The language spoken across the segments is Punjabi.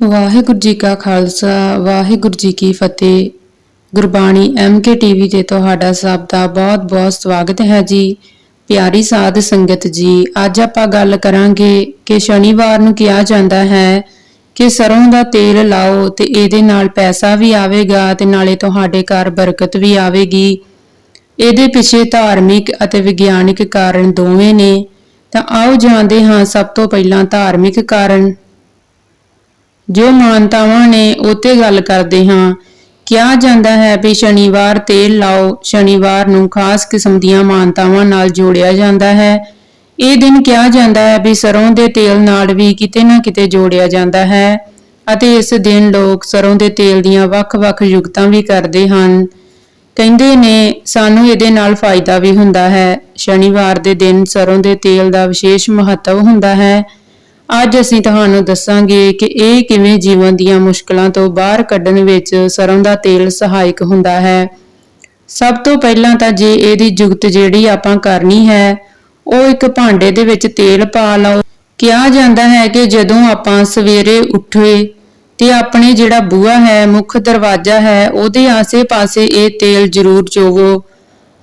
ਵਾਹਿਗੁਰੂ ਜੀ ਕਾ ਖਾਲਸਾ, ਵਾਹਿਗੁਰੂ ਜੀ ਕੀ ਫਤਿਹ। ਗੁਰਬਾਣੀ ਐਮਕੇ ਟੀਵੀ ਤੇ ਤੁਹਾਡਾ ਸਭ ਦਾ ਬਹੁਤ-ਬਹੁਤ ਸਵਾਗਤ ਹੈ ਜੀ। ਪਿਆਰੀ ਸਾਧ ਸੰਗਤ ਜੀ, ਅੱਜ ਆਪਾਂ ਗੱਲ ਕਰਾਂਗੇ ਕਿ ਸ਼ਨੀਵਾਰ ਨੂੰ ਕਿਹਾ ਜਾਂਦਾ ਹੈ ਕਿ ਸਰੋਂ ਦਾ ਤੇਲ ਲਾਓ ਤੇ ਇਹਦੇ ਨਾਲ ਪੈਸਾ ਵੀ ਆਵੇਗਾ ਤੇ ਨਾਲੇ ਤੁਹਾਡੇ ਘਰ ਬਰਕਤ ਵੀ ਆਵੇਗੀ। ਇਹਦੇ ਪਿੱਛੇ ਧਾਰਮਿਕ ਅਤੇ ਵਿਗਿਆਨਿਕ ਕਾਰਨ ਦੋਵੇਂ ਨੇ। ਤਾਂ ਆਓ ਜਾਣਦੇ ਹਾਂ ਸਭ ਤੋਂ ਪਹਿਲਾਂ ਧਾਰਮਿਕ ਕਾਰਨ। ਜੋ ਮਾਨਤਾਵਾਂ ਨੇ ਉਤੇ ਗੱਲ ਕਰਦੇ ਹਾਂ, ਕਿਹਾ ਜਾਂਦਾ ਹੈ ਵੀ ਸ਼ਨੀਵਾਰ ਤੇਲ ਲਾਓ, ਸ਼ਨੀਵਾਰ ਨੂੰ ਖਾਸ ਕਿਸਮ ਦੀਆਂ ਮਾਨਤਾਵਾਂ ਨਾਲ ਜੋੜਿਆ ਜਾਂਦਾ ਹੈ। ਇਹ ਦਿਨ ਕਿਹਾ ਜਾਂਦਾ ਹੈ ਵੀ ਸਰੋਂ ਦੇ ਤੇਲ ਨਾਲ ਵੀ ਕਿਤੇ ਨਾ ਕਿਤੇ ਜੋੜਿਆ ਜਾਂਦਾ ਹੈ ਅਤੇ ਇਸ ਦਿਨ ਲੋਕ ਸਰੋਂ ਦੇ ਤੇਲ ਦੀਆਂ ਵੱਖ-ਵੱਖ ਯੁਗਤਾਂ ਵੀ ਕਰਦੇ ਹਨ। ਕਹਿੰਦੇ ਨੇ, ਸਾਨੂੰ ਇਹਦੇ ਨਾਲ ਫਾਇਦਾ ਵੀ ਹੁੰਦਾ ਹੈ। ਸ਼ਨੀਵਾਰ ਦੇ ਦਿਨ ਸਰੋਂ ਦੇ ਤੇਲ ਦਾ ਵਿਸ਼ੇਸ਼ ਮਹੱਤਵ ਹੁੰਦਾ ਹੈ। ਅੱਜ ਅਸੀਂ ਤੁਹਾਨੂੰ ਦੱਸਾਂਗੇ ਕਿ ਇਹ ਕਿਵੇਂ ਜੀਵਨ ਦੀਆਂ ਮੁਸ਼ਕਲਾਂ ਤੋਂ ਬਾਹਰ ਕੱਢਣ ਵਿੱਚ ਸਰੋਂ ਦਾ ਤੇਲ ਸਹਾਇਕ ਹੁੰਦਾ ਹੈ। ਸਭ ਤੋਂ ਪਹਿਲਾਂ ਤਾਂ ਜੇ ਇਹਦੀ ਜੁਗਤ ਜਿਹੜੀ ਆਪਾਂ ਕਰਨੀ ਹੈ, ਉਹ ਇੱਕ ਭਾਂਡੇ ਦੇ ਵਿੱਚ ਤੇਲ ਪਾ ਲਓ। ਕਿਹਾ ਜਾਂਦਾ ਹੈ ਕਿ ਜਦੋਂ ਆਪਾਂ ਸਵੇਰੇ ਉੱਠੇ ਤੇ ਆਪਣੇ ਜਿਹੜਾ ਬੂਹਾ ਹੈ, ਮੁੱਖ ਦਰਵਾਜ਼ਾ ਹੈ, ਉਹਦੇ ਆਸੇ-ਪਾਸੇ ਇਹ ਤੇਲ ਜ਼ਰੂਰ ਚੋਵੋ।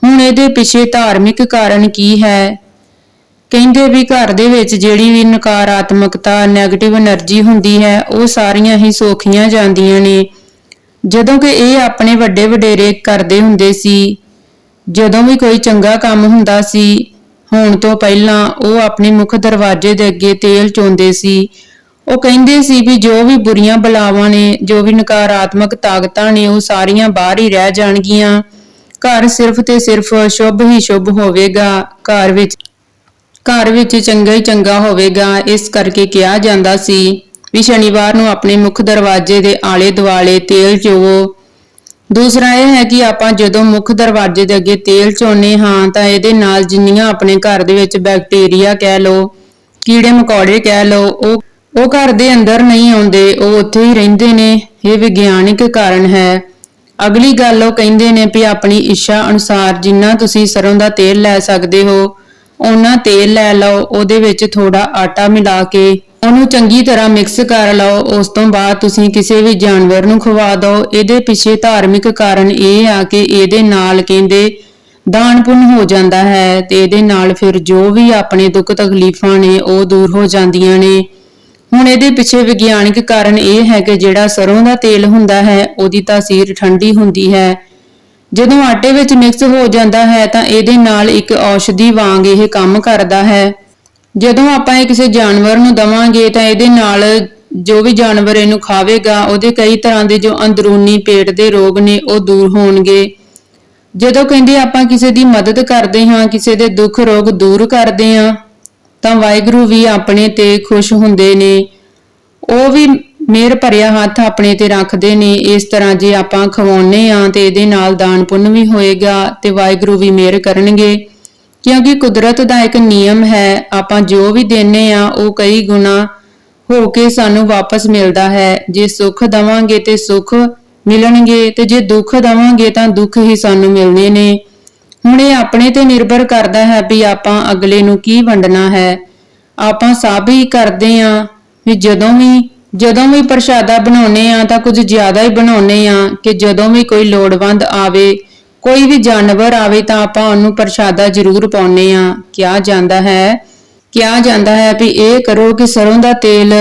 ਹੁਣ ਇਹਦੇ ਪਿੱਛੇ ਧਾਰਮਿਕ ਕਾਰਨ ਕੀ ਹੈ? ਕਹਿੰਦੇ ਵੀ ਘਰ ਦੇ ਵਿੱਚ ਜਿਹੜੀ ਵੀ ਨਕਾਰਾਤਮਕਤਾ ਨੈਗੇਟਿਵ એનર્ਜੀ ਹੁੰਦੀ ਹੈ, ਉਹ ਸਾਰੀਆਂ ਹੀ ਸੋਖੀਆਂ ਜਾਂਦੀਆਂ ਨੇ। ਜਦੋਂ ਕਿ ਇਹ ਆਪਣੇ ਵੱਡੇ ਵਡੇਰੇ ਕਰਦੇ ਹੁੰਦੇ ਸੀ, ਜਦੋਂ ਵੀ ਕੋਈ ਚੰਗਾ ਕੰਮ ਹੁੰਦਾ ਸੀ, ਹੋਣ ਤੋਂ ਪਹਿਲਾਂ ਉਹ ਆਪਣੇ ਮੁੱਖ ਦਰਵਾਜ਼ੇ ਦੇ ਅੱਗੇ ਤੇਲ ਚੋਂਦੇ ਸੀ। ਉਹ ਕਹਿੰਦੇ ਸੀ ਵੀ ਜੋ ਵੀ ਬੁਰੀਆਂ ਬਲਾਵਾਂ ਨੇ, ਜੋ ਵੀ ਨਕਾਰਾਤਮਕ ਤਾਕਤਾਂ ਨੇ, ਉਹ ਸਾਰੀਆਂ ਬਾਹਰ ਹੀ ਰਹਿ ਜਾਣਗੀਆਂ। ਘਰ ਸਿਰਫ ਤੇ ਸਿਰਫ ਸ਼ੁਭ ਹੀ ਸ਼ੁਭ ਹੋਵੇਗਾ। ਘਰ ਵਿੱਚ ਘਰ ਵਿੱਚ ਚੰਗਾ ਹੀ ਚੰਗਾ ਹੋਵੇਗਾ, ਇਸ ਕਰਕੇ ਕਿਹਾ ਜਾਂਦਾ ਸੀ ਵੀ ਸ਼ਨੀਵਾਰ ਨੂੰ ਆਪਣੇ ਮੁੱਖ ਦਰਵਾਜ਼ੇ ਦੇ ਆਲੇ ਦੁਆਲੇ ਤੇਲ ਚੋਵੋ। ਦੂਸਰਾ ਇਹ ਹੈ ਕਿ ਆਪਾਂ ਜਦੋਂ ਮੁੱਖ ਦਰਵਾਜ਼ੇ ਦੇ ਅੱਗੇ ਤੇਲ ਚੋਨੇ ਹਾਂ, ਤਾਂ ਇਹਦੇ ਨਾਲ ਜਿੰਨੀਆਂ ਆਪਣੇ ਘਰ ਦੇ ਵਿੱਚ ਬੈਕਟੀਰੀਆ ਕਹਿ ਲਓ, ਕੀੜੇ ਮਕੌੜੇ ਕਹਿ ਲਓ, ਉਹ ਉਹ ਘਰ ਦੇ ਅੰਦਰ ਨਹੀਂ ਆਉਂਦੇ, ਉਹ ਉੱਥੇ ਹੀ ਰਹਿੰਦੇ ਨੇ। ਇਹ ਵਿਗਿਆਨਿਕ ਕਾਰਨ ਹੈ। ਅਗਲੀ ਗੱਲ ਉਹ ਕਹਿੰਦੇ ਨੇ ਵੀ ਆਪਣੀ ਇੱਛਾ ਅਨੁਸਾਰ ਜਿੰਨਾ ਤੁਸੀਂ ਸਰੋਂ ਦਾ ਤੇਲ ਲੈ ਸਕਦੇ ਹੋ ਉਹਨਾਂ ਤੇਲ ਲੈ ਲਓ, ਉਹਦੇ ਵਿੱਚ ਥੋੜਾ ਆਟਾ ਮਿਲਾ ਕੇ ਉਹਨੂੰ ਚੰਗੀ ਤਰ੍ਹਾਂ ਮਿਕਸ ਕਰ ਲਓ। ਉਸ ਤੋਂ ਬਾਅਦ ਤੁਸੀਂ ਕਿਸੇ ਵੀ ਜਾਨਵਰ ਨੂੰ ਖਵਾ ਦਿਓ। ਇਹਦੇ ਪਿੱਛੇ ਧਾਰਮਿਕ ਕਾਰਨ ਇਹ ਆ ਕਿ ਇਹਦੇ ਨਾਲ ਕਹਿੰਦੇ ਦਾਨ ਪੁੰਨ ਹੋ ਜਾਂਦਾ ਹੈ ਤੇ ਇਹਦੇ ਨਾਲ ਫਿਰ ਜੋ ਵੀ ਆਪਣੇ ਦੁੱਖ ਤਕਲੀਫਾਂ ਨੇ, ਉਹ ਦੂਰ ਹੋ ਜਾਂਦੀਆਂ ਨੇ। ਹੁਣ ਇਹਦੇ ਪਿੱਛੇ ਵਿਗਿਆਨਿਕ ਕਾਰਨ ਇਹ ਹੈ ਕਿ ਜਿਹੜਾ ਸਰੋਂ ਦਾ ਤੇਲ ਹੁੰਦਾ ਹੈ, ਉਹਦੀ ਤਾਸੀਰ ਠੰਡੀ ਹੁੰਦੀ ਹੈ। ਜਦੋਂ ਆਟੇ ਵਿੱਚ ਮਿਕਸ ਹੋ ਜਾਂਦਾ ਹੈ ਤਾਂ ਇਹਦੇ ਨਾਲ ਇੱਕ ਔਸ਼ਧੀ ਵਾਂਗ ਇਹ ਕੰਮ ਕਰਦਾ ਹੈ। ਜਦੋਂ ਆਪਾਂ ਇਹ ਕਿਸੇ ਜਾਨਵਰ ਨੂੰ ਦਵਾਂਗੇ ਤਾਂ ਇਹਦੇ ਨਾਲ ਜੋ ਵੀ ਜਾਨਵਰ ਇਹਨੂੰ ਖਾਵੇਗਾ, ਉਹਦੇ ਕਈ ਤਰ੍ਹਾਂ ਦੇ ਜੋ ਅੰਦਰੂਨੀ ਪੇਟ ਦੇ ਰੋਗ ਨੇ ਉਹ ਦੂਰ ਹੋਣਗੇ। ਜਦੋਂ ਕਹਿੰਦੇ ਆਪਾਂ ਕਿਸੇ ਦੀ ਮਦਦ ਕਰਦੇ ਹਾਂ, ਕਿਸੇ ਦੇ ਦੁੱਖ ਰੋਗ ਦੂਰ ਕਰਦੇ ਹਾਂ, ਤਾਂ ਵਾਹਿਗੁਰੂ ਵੀ ਆਪਣੇ ਤੇ ਖੁਸ਼ ਹੁੰਦੇ ਨੇ। ਉਹ ਵੀ ਮੇਰ ਭਰਿਆ ਹੱਥ ਆਪਣੇ ਤੇ ਰੱਖਦੇ ਨੇ, ਇਸ ਤਰ੍ਹਾਂ ਜੇ ਆਪਾਂ ਖਵਾਉਨੇ ਆ ਤੇ ਇਹਦੇ ਨਾਲ ਦਾਨ ਪੁੰਨ ਵੀ ਹੋਏਗਾ ਤੇ ਵਾਹਿਗੁਰੂ ਵੀ ਮਿਹਰ ਕਰਨਗੇ। ਕਿਉਂਕਿ ਕੁਦਰਤ ਦਾ ਇੱਕ ਨਿਯਮ ਹੈ, ਆਪਾਂ ਜੋ ਵੀ ਦਿੰਨੇ ਆ ਉਹ ਕਈ ਗੁਣਾ ਹੋ ਕੇ ਸਾਨੂੰ ਵਾਪਸ ਮਿਲਦਾ ਹੈ। ਜੇ ਸੁੱਖ ਦਵਾਂਗੇ ਤੇ ਸੁੱਖ ਮਿਲਣਗੇ ਤੇ ਜੇ ਦੁੱਖ ਦਵਾਂਗੇ ਤਾਂ ਦੁੱਖ ਹੀ ਸਾਨੂੰ ਮਿਲਣੇ ਨੇ। ਹੁਣ ਇਹ ਆਪਣੇ ਤੇ ਨਿਰਭਰ ਕਰਦਾ ਹੈ ਵੀ ਆਪਾਂ ਅਗਲੇ ਨੂੰ ਕੀ ਵੰਡਣਾ ਹੈ। ਆਪਾਂ ਸਭ ਹੀ ਕਰਦੇ ਆ ਵੀ ਜਦੋਂ ਵੀ ਜਦੋਂ ਵੀ ਪ੍ਰਸ਼ਾਦਾ ਬਣਾਉਨੇ ਆ ਤਾਂ ਕੁਝ ਜ਼ਿਆਦਾ ਹੀ ਬਣਾਉਨੇ ਆ ਕਿ ਜਦੋਂ ਵੀ ਕੋਈ ਲੋੜਵੰਦ ਆਵੇ, ਕੋਈ ਵੀ ਜਾਨਵਰ ਆਵੇ ਤਾਂ ਆਪਾਂ ਉਹਨੂੰ ਪ੍ਰਸ਼ਾਦਾ ਜ਼ਰੂਰ ਪਾਉਨੇ ਆ ਕਿਹਾ ਜਾਂਦਾ ਹੈ, ਕਿਹਾ ਜਾਂਦਾ ਹੈ ਵੀ ਇਹ ਕਰੋ ਕਿ ਸਰੋਂ ਦਾ ਤੇਲ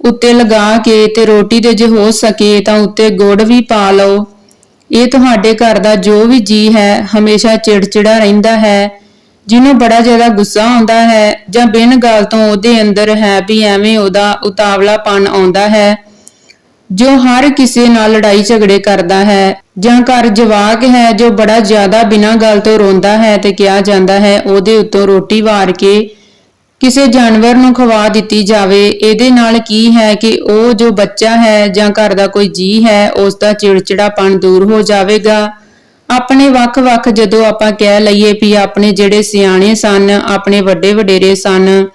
ਉੱਤੇ ਲਗਾ ਕੇ ਤੇ ਰੋਟੀ ਦੇ ਜੇ ਹੋ ਸਕੇ ਤਾਂ ਉੱਤੇ ਗੁੜ ਵੀ ਪਾ ਲਓ। ਇਹ ਤੁਹਾਡੇ ਘਰ ਦਾ ਜੋ ਵੀ ਜੀ ਹੈ, ਹਮੇਸ਼ਾ ਚਿੜਚਿੜਾ ਰਹਿੰਦਾ ਹੈ। ਜਿਹਨੂੰ ਬੜਾ ਜ਼ਿਆਦਾ ਗੁੱਸਾ ਆਉਂਦਾ ਹੈ ਜਾਂ ਬਿਨ ਗੱਲ ਤੋਂ ਉਹਦੇ ਅੰਦਰ ਹੈ ਵੀ ਐਵੇਂ ਉਹਦਾ ਉਤਾਵਲਾਪਨ ਆਉਂਦਾ ਹੈ, ਜੋ ਹਰ ਕਿਸੇ ਨਾਲ ਲੜਾਈ ਝਗੜੇ ਕਰਦਾ ਹੈ ਜਾਂ ਘਰ ਜਵਾਕ ਹੈ ਜੋ ਬੜਾ ਜ਼ਿਆਦਾ ਬਿਨਾਂ ਗੱਲ ਤੋਂ ਰੋਂਦਾ ਹੈ ਤੇ ਕਿਹਾ ਜਾਂਦਾ ਹੈ ਉਹਦੇ ਉੱਤੋਂ ਰੋਟੀ ਵਾਰ ਕੇ ਕਿਸੇ ਜਾਨਵਰ ਨੂੰ ਖਵਾ ਦਿੱਤੀ ਜਾਵੇ, ਇਹਦੇ ਨਾਲ ਕੀ ਹੈ ਕਿ ਉਹ ਜੋ ਬੱਚਾ ਹੈ ਜਾਂ ਘਰ ਦਾ ਕੋਈ ਜੀ ਹੈ, ਉਸ ਦਾ ਚਿੜਚਿੜਾਪਣ ਦੂਰ ਹੋ ਜਾਵੇਗਾ। ਆਪਣੇ ਵੱਖ-ਵੱਖ ਜਦੋਂ ਆਪਾਂ ਕਹਿ ਲਈਏ ਵੀ ਆਪਣੇ ਜਿਹੜੇ ਸਿਆਣੇ ਸਨ, ਆਪਣੇ ਵੱਡੇ ਵਡੇਰੇ ਸਨ,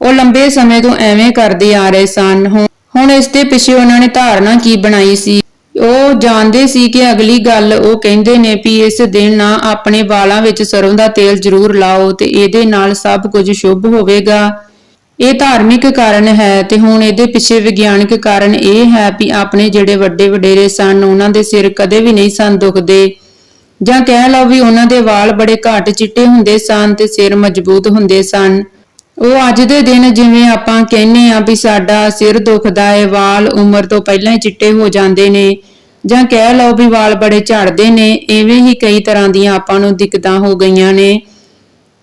ਉਹ ਲੰਬੇ ਸਮੇਂ ਤੋਂ ਐਵੇਂ ਕਰਦੇ ਆ ਰਹੇ ਸਨ। ਹੁਣ- ਇਸ ਦੇ ਪਿੱਛੇ ਉਹਨਾਂ ਨੇ ਧਾਰਨਾ ਕੀ ਬਣਾਈ ਸੀ? ਉਹ ਜਾਣਦੇ ਸੀ ਕਿ ਅਗਲੀ ਗੱਲ ਉਹ ਕਹਿੰਦੇ ਨੇ ਵੀ ਇਸ ਦਿਨ ਨਾ ਆਪਣੇ ਵਾਲਾਂ ਵਿੱਚ ਸਰੋਂ ਦਾ ਤੇਲ ਜ਼ਰੂਰ ਲਾਓ ਤੇ ਇਹਦੇ ਨਾਲ ਸਭ ਕੁਝ ਸ਼ੁਭ ਹੋਵੇਗਾ। ਇਹ ਧਾਰਮਿਕ ਕਾਰਨ ਹੈ ਤੇ ਹੁਣ ਇਹਦੇ ਪਿੱਛੇ ਵਿਗਿਆਨਕ ਕਾਰਨ ਇਹ ਹੈ ਵੀ ਆਪਣੇ ਜਿਹੜੇ ਵੱਡੇ ਵਡੇਰੇ ਸਨ, ਉਹਨਾਂ ਦੇ ਸਿਰ ਕਦੇ ਵੀ ਨਹੀਂ ਸਨ ਦੁਖਦੇ। ਜਾਂ ਕਹਿ ਲਓ ਵੀ ਉਹਨਾਂ ਦੇ ਵਾਲ ਬੜੇ ਘੱਟ ਚਿੱਟੇ ਹੁੰਦੇ ਸਨ ਤੇ ਸਿਰ ਮਜ਼ਬੂਤ ਹੁੰਦੇ ਸਨ। ਉਹ ਅੱਜ ਦੇ ਦਿਨ ਜਿਵੇਂ ਆਪਾਂ ਕਹਿੰਨੇ ਆ ਵੀ ਸਾਡਾ ਸਿਰ ਦੁਖਦਾ ਹੈ, ਵਾਲ ਉਮਰ ਤੋਂ ਪਹਿਲਾਂ ਹੀ ਚਿੱਟੇ ਹੋ ਜਾਂਦੇ ਨੇ ਜਾਂ ਕਹਿ ਲਓ ਵੀ ਵਾਲ ਬੜੇ ਝੜਦੇ ਨੇ, ਐਵੇਂ ਹੀ ਕਈ ਤਰ੍ਹਾਂ ਦੀਆਂ ਆਪਾਂ ਨੂੰ ਦਿੱਕਤਾਂ ਹੋ ਗਈਆਂ ਨੇ।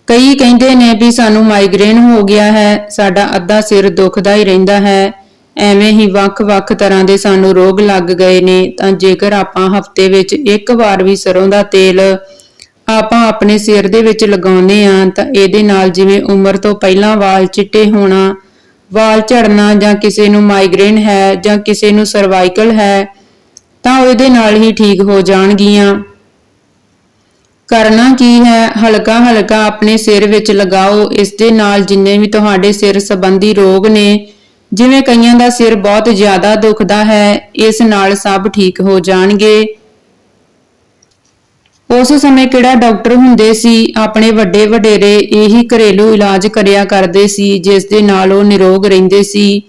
ਕਈ ਕਹਿੰਦੇ ਨੇ ਵੀ ਸਾਨੂੰ ਮਾਈਗ੍ਰੇਨ ਹੋ ਗਿਆ ਹੈ, ਸਾਡਾ ਅੱਧਾ ਸਿਰ ਦੁਖਦਾ ਹੀ ਰਹਿੰਦਾ ਹੈ। ਐਵੇਂ ਹੀ ਵੱਖ-ਵੱਖ ਤਰ੍ਹਾਂ ਦੇ ਸਾਨੂੰ ਰੋਗ ਲੱਗ ਗਏ ਨੇ, ਤਾਂ ਜੇਕਰ ਆਪਾਂ ਹਫ਼ਤੇ ਵਿੱਚ ਇੱਕ ਵਾਰ ਵੀ ਸਰੋਂ ਦਾ ਤੇਲ ਆਪਾਂ ਆਪਣੇ ਸਿਰ ਦੇ ਵਿੱਚ ਲਗਾਉਂਦੇ ਆ ਤਾਂ ਇਹਦੇ ਨਾਲ ਜਿਵੇਂ ਉਮਰ ਤੋਂ ਪਹਿਲਾਂ ਵਾਲ ਚਿੱਟੇ ਹੋਣਾ, ਵਾਲ ਝੜਨਾ ਜਾਂ ਕਿਸੇ ਨੂੰ ਮਾਈਗ੍ਰੇਨ ਹੈ ਜਾਂ ਕਿਸੇ ਨੂੰ ਸਰਵਾਈਕਲ ਹੈ, ਤਾਂ ਇਹਦੇ ਨਾਲ ਹੀ ਠੀਕ ਹੋ ਜਾਣਗੀਆਂ। ਕਰਨਾ ਕੀ ਹੈ? ਹਲਕਾ ਹਲਕਾ ਆਪਣੇ ਸਿਰ ਵਿੱਚ ਲਗਾਓ। ਇਸ ਦੇ ਨਾਲ ਜਿੰਨੇ ਵੀ ਤੁਹਾਡੇ ਸਿਰ ਸੰਬੰਧੀ ਰੋਗ ਨੇ ਜਿਵੇਂ ਕਈਆਂ ਦਾ ਸਿਰ ਬਹੁਤ ਜ਼ਿਆਦਾ ਦੁਖਦਾ ਹੈ, ਇਸ ਨਾਲ ਸਭ ਠੀਕ ਹੋ ਜਾਣਗੇ। ਉਸ ਸਮੇਂ ਕਿਹੜਾ ਡਾਕਟਰ ਹੁੰਦੇ ਸੀ? ਆਪਣੇ ਵੱਡੇ ਵਡੇਰੇ ਇਹੀ ਘਰੇਲੂ ਇਲਾਜ ਕਰਿਆ ਕਰਦੇ ਸੀ, ਜਿਸ ਦੇ ਨਾਲ ਉਹ ਨਿਰੋਗ ਰਹਿੰਦੇ ਸੀ।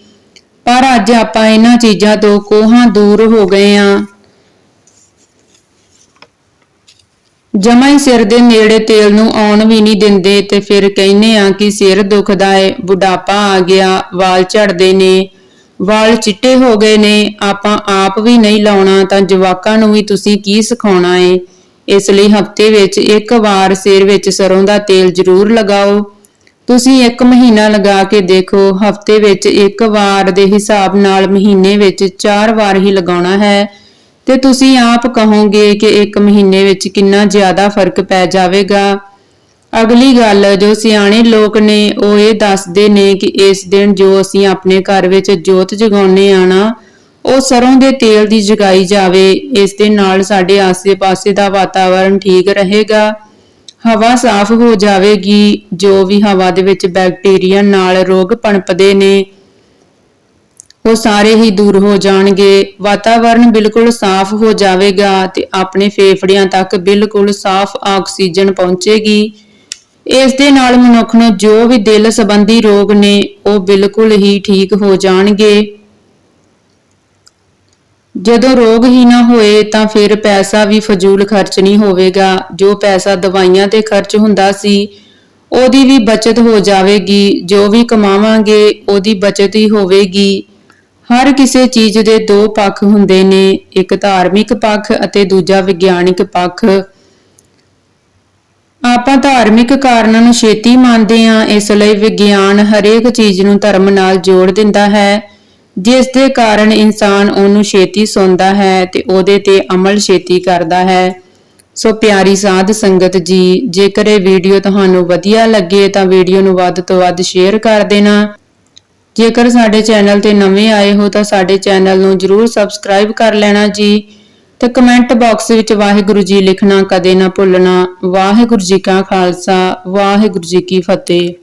ਪਰ ਅੱਜ ਆਪਾਂ ਇਹਨਾਂ ਚੀਜ਼ਾਂ ਤੋਂ ਕੋਹਾਂ ਦੂਰ ਹੋ ਗਏ ਆਂ ਜਮਾ ਹੀ ਸਿਰ ਦੇ ਨੇੜੇ ਤੇਲ ਨੂੰ ਆਉਣ ਵੀ ਨਹੀਂ ਦਿੰਦੇ ਤੇ ਫਿਰ ਕਹਿੰਨੇ ਆ ਕਿ ਸਿਰ ਦੁਖਦਾ ਏ, ਬੁਢਾਪਾ ਆ ਗਿਆ, ਵਾਲ ਝੜਦੇ ਨੇ, ਵਾਲ ਚਿੱਟੇ ਹੋ ਗਏ ਨੇ, ਆਪਾਂ ਆਪ ਵੀ ਨਹੀਂ ਲਾਉਣਾ ਤਾਂ ਜਵਾਕਾਂ ਨੂੰ ਵੀ ਤੁਸੀਂ ਕੀ ਸਿਖਾਉਣਾ ਏ? ਇਸ ਲਈ ਹਫ਼ਤੇ ਵਿੱਚ ਇੱਕ ਵਾਰ ਸਿਰ ਵਿੱਚ ਸਰੋਂ ਦਾ ਤੇਲ ਜ਼ਰੂਰ ਲਗਾਓ। ਤੁਸੀਂ ਇੱਕ ਮਹੀਨਾ ਲਗਾ ਕੇ ਦੇਖੋ, ਹਫ਼ਤੇ ਵਿੱਚ ਇੱਕ ਵਾਰ ਦੇ ਹਿਸਾਬ ਨਾਲ ਮਹੀਨੇ ਵਿੱਚ 4 ਵਾਰ ਹੀ ਲਗਾਉਣਾ ਹੈ। ਤੇ ਤੁਸੀਂ ਆਪ ਕਹੋਗੇ ਕਿ ਇੱਕ ਮਹੀਨੇ ਵਿੱਚ ਕਿੰਨਾ ਜ਼ਿਆਦਾ ਫ਼ਰਕ ਪੈ ਜਾਵੇਗਾ? ਅਗਲੀ ਗੱਲ, ਜੋ ਸਿਆਣੇ ਲੋਕ ਨੇ, ਉਹ ਇਹ ਦੱਸਦੇ ਨੇ ਕਿ ਇਸ ਦਿਨ ਜੋ ਅਸੀਂ ਆਪਣੇ ਘਰ ਵਿੱਚ ਜੋਤ ਜਗਾਉਨੇ ਆ ਨਾ, ਉਹ ਸਰੋਂ ਦੇ ਤੇਲ ਦੀ ਜਗਾਈ ਜਾਵੇ। ਇਸ ਦੇ ਨਾਲ ਸਾਡੇ ਆਸੇ-ਪਾਸੇ ਦਾ ਵਾਤਾਵਰਣ ਠੀਕ ਰਹੇਗਾ। ਹਵਾ ਸਾਫ਼ ਹੋ ਜਾਵੇਗੀ, ਜੋ ਵੀ ਹਵਾ ਦੇ ਵਿੱਚ ਬੈਕਟੀਰੀਆ ਨਾਲ ਰੋਗ ਪਣਪਦੇ ਨੇ ਉਹ ਸਾਰੇ ਹੀ ਦੂਰ ਹੋ ਜਾਣਗੇ। ਵਾਤਾਵਰਣ ਬਿਲਕੁਲ ਸਾਫ਼ ਹੋ ਜਾਵੇਗਾ ਤੇ ਆਪਣੇ ਫੇਫੜਿਆਂ ਤੱਕ ਬਿਲਕੁਲ ਸਾਫ਼ ਆਕਸੀਜਨ ਪਹੁੰਚੇਗੀ। ਇਸ ਦੇ ਨਾਲ ਮਨੁੱਖ ਨੂੰ ਜੋ ਵੀ ਦਿਲ ਸੰਬੰਧੀ ਰੋਗ ਨੇ, ਉਹ ਬਿਲਕੁਲ ਹੀ ਠੀਕ ਹੋ ਜਾਣਗੇ। ਜਦੋਂ ਰੋਗ ਹੀ ਨਾ ਹੋਏ, ਤਾਂ ਫਿਰ ਪੈਸਾ ਵੀ ਫਜ਼ੂਲ ਖਰਚ ਨਹੀਂ ਹੋਵੇਗਾ। ਜੋ ਪੈਸਾ ਦਵਾਈਆਂ ਤੇ ਖਰਚ ਹੁੰਦਾ ਸੀ, ਉਹਦੀ ਵੀ ਬਚਤ ਹੋ ਜਾਵੇਗੀ। ਜੋ ਵੀ ਕਮਾਵਾਂਗੇ, ਉਹਦੀ ਬਚਤ ਹੀ ਹੋਵੇਗੀ। ਹਰ ਕਿਸੇ ਚੀਜ਼ ਦੇ ਦੋ ਪੱਖ ਹੁੰਦੇ ਨੇ, ਇੱਕ ਧਾਰਮਿਕ ਪੱਖ ਅਤੇ ਦੂਜਾ ਵਿਗਿਆਨਿਕ ਪੱਖ। ਆਪਾਂ ਧਾਰਮਿਕ ਕਾਰਨਾਂ ਨੂੰ ਛੇਤੀ ਮੰਨਦੇ ਹਾਂ, ਇਸ ਲਈ ਵਿਗਿਆਨ ਹਰੇਕ ਚੀਜ਼ ਨੂੰ ਧਰਮ ਨਾਲ ਜੋੜ ਦਿੰਦਾ ਹੈ, ਜਿਸ ਦੇ ਕਾਰਨ ਇਨਸਾਨ ਉਹਨੂੰ ਛੇਤੀ ਸੁਣਦਾ ਹੈ ਤੇ ਉਹਦੇ ਤੇ ਅਮਲ ਛੇਤੀ ਕਰਦਾ ਹੈ। ਸੋ ਪਿਆਰੀ ਸਾਧ ਸੰਗਤ ਜੀ, ਜੇਕਰ ਇਹ ਵੀਡੀਓ ਤੁਹਾਨੂੰ ਵਧੀਆ ਲੱਗੇ ਤਾਂ ਵੀਡੀਓ ਨੂੰ ਵੱਧ ਤੋਂ ਵੱਧ ਸ਼ੇਅਰ ਕਰ ਦੇਣਾ। ਜੇਕਰ ਸਾਡੇ ਚੈਨਲ ਤੇ ਨਵੇਂ ਆਏ ਹੋ ਤਾਂ ਸਾਡੇ ਚੈਨਲ ਨੂੰ ਜਰੂਰ ਸਬਸਕ੍ਰਾਈਬ ਕਰ ਲੈਣਾ ਜੀ ਤੇ ਕਮੈਂਟ ਬਾਕਸ ਵਿੱਚ ਵਾਹਿਗੁਰੂ ਜੀ ਲਿਖਣਾ ਕਦੇ ਨਾ ਭੁੱਲਣਾ। ਵਾਹਿਗੁਰੂ ਜੀ ਕਾ ਖਾਲਸਾ, ਵਾਹਿਗੁਰੂ ਜੀ ਕੀ ਫਤਿਹ।